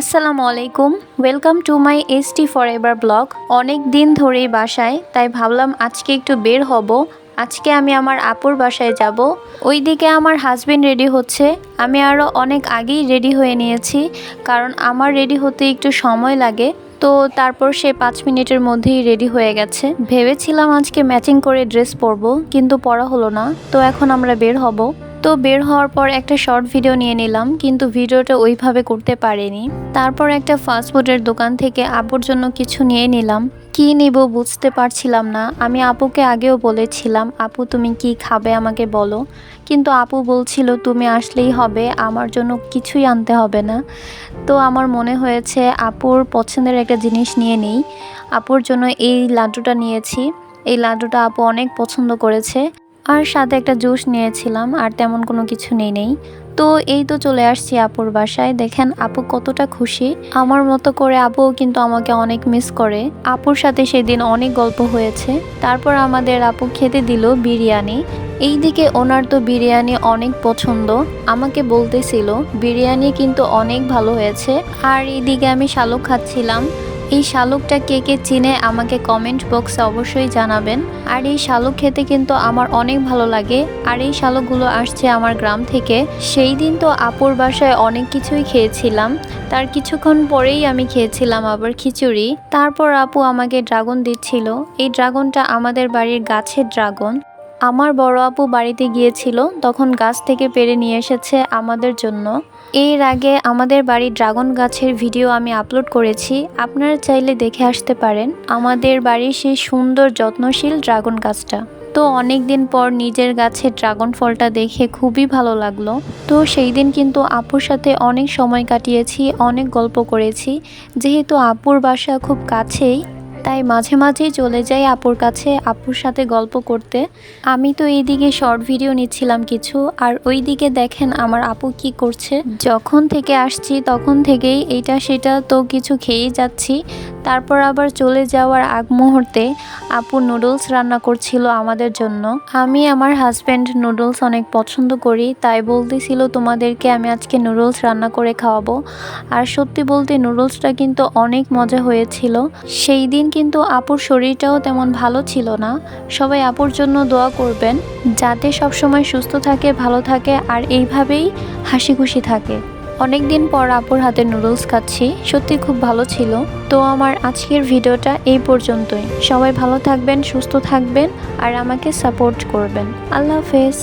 আসসালামু আলাইকুম। Welcome to my S T forever blog অনেক দিন ধরেই বাসায়, তাই ভাবলাম আজকে একটু বের হব। আজকে আমি আমার আপুর বাসায় যাব। ওইদিকে আমার হাজবেন্ড রেডি হচ্ছে। আমি আরও অনেক আগেই রেডি হয়ে নিয়েছি, কারণ আমার রেডি হতে একটু সময় লাগে। তো তারপর সে পাঁচ মিনিটের মধ্যেই রেডি হয়ে গেছে। ভেবেছিলাম আজকে ম্যাচিং করে ড্রেস পরবো, কিন্তু পরা হলো না। তো এখন আমরা বের হব। তো বের হওয়ার পর একটা শর্ট ভিডিও নিয়ে নিলাম, কিন্তু ভিডিওটা ওইভাবে করতে পারিনি। তারপর একটা ফাস্টফুডের দোকান থেকে আপুর জন্য কিছু নিয়ে নিলাম। কি নিব বুঝতে পারছিলাম না। আমি আপুকে আগেও বলেছিলাম, আপু, তুমি কি খাবে আমাকে বলো। কিন্তু আপু বলছিল, তুমি আসলেই হবে, আমার জন্য কিছুই আনতে হবে না। তো আমার মনে হয়েছে, আপুর পছন্দের একটা জিনিস নিয়ে নেই। আপুর জন্য এই লাড্ডুটা নিয়েছি। এই লাড্ডুটা আপু অনেক পছন্দ করেছে। আর সাথে একটা জুস নিয়েছিলাম, আর তেমন কোনো কিছু নেই নেই। তো এই তো চলে আসছি আপুর বাসায়। দেখেন, আপু কতটা খুশি। আমার মতো করে আপুও কিন্তু আমাকে অনেক মিস করে। আপুর সাথে সেদিন অনেক গল্প হয়েছে। তারপর আমাদের আপু খেতে দিল বিরিয়ানি। এইদিকে ওনার তো বিরিয়ানি অনেক পছন্দ। আমাকে বলতেছিল, বিরিয়ানি কিন্তু অনেক ভালো হয়েছে। আর এইদিকে আমি শালুক খাচ্ছিলাম। এই শালুকটা কে কে চিনে আমাকে কমেন্ট বক্সে অবশ্যই জানাবেন। আর এই শালুক খেতে কিন্তু আমার অনেক ভালো লাগে। আর এই শালুকগুলো আসছে আমার গ্রাম থেকে। সেই দিন তো আপুর বাসায় অনেক কিছুই খেয়েছিলাম। তার কিছুক্ষণ পরেই আমি খেয়েছিলাম আবার খিচুড়ি। তারপর আপু আমাকে ড্রাগন দিচ্ছিল। এই ড্রাগনটা আমাদের বাড়ির গাছের ড্রাগন। আমার বড় আপু বাড়িতে গিয়েছিল, তখন গাছ থেকে পেরে নিয়ে এসেছে আমাদের জন্য। এর আগে আমাদের বাড়ির ড্রাগন গাছের ভিডিও আমি আপলোড করেছি, আপনারা চাইলে দেখে আসতে পারেন। আমাদের বাড়ির সেই সুন্দর, যত্নশীল ড্রাগন গাছটা। তো অনেক দিন পর নিজের গাছে ড্রাগন ফলটা দেখে খুবই ভালো লাগল। তো সেই দিন কিন্তু আপুর সাথে অনেক সময় কাটিয়েছি, অনেক গল্প করেছি। যেহেতু আপুর বাসা খুব কাছেই তাই মাঝে মাঝেই চলে যাই আপুর কাছে আপুর সাথে গল্প করতে। আমি তো এইদিকে শর্ট ভিডিও নিচ্ছিলাম কিছু, আর ওইদিকে দেখেন আমার আপু কি করছে। যখন থেকে আসছি তখন থেকেই এইটা সেটা তো কিছু খেয়েই যাচ্ছি। তারপর আবার চলে যাওয়ার আগ মুহূর্তে আপু নুডলস রান্না করছিল আমাদের জন্য। আমি আমার হাজব্যান্ড নুডলস অনেক পছন্দ করি, তাই বলতেছিল তোমাদেরকে আমি আজকে নুডলস রান্না করে খাওয়াবো। আর সত্যি বলতে নুডলসটা কিন্তু অনেক মজা হয়েছিল। সেই দিন কিন্তু আপুর শরীরটাও তেমন ভালো ছিল না। সবাই আপুর জন্য দোয়া করবেন, যাতে সবসময় সুস্থ থাকে, ভালো থাকে, আর এইভাবেই হাসি খুশি থাকে। অনেক দিন পর আপুর হাতে নুডলস খাচ্ছি, সত্যি খুব ভালো ছিল। তো আমার আজকের ভিডিওটা এই পর্যন্তই। সবাই ভালো থাকবেন, সুস্থ থাকবেন, আর আমাকে সাপোর্ট করবেন। আল্লাহ হাফেজ।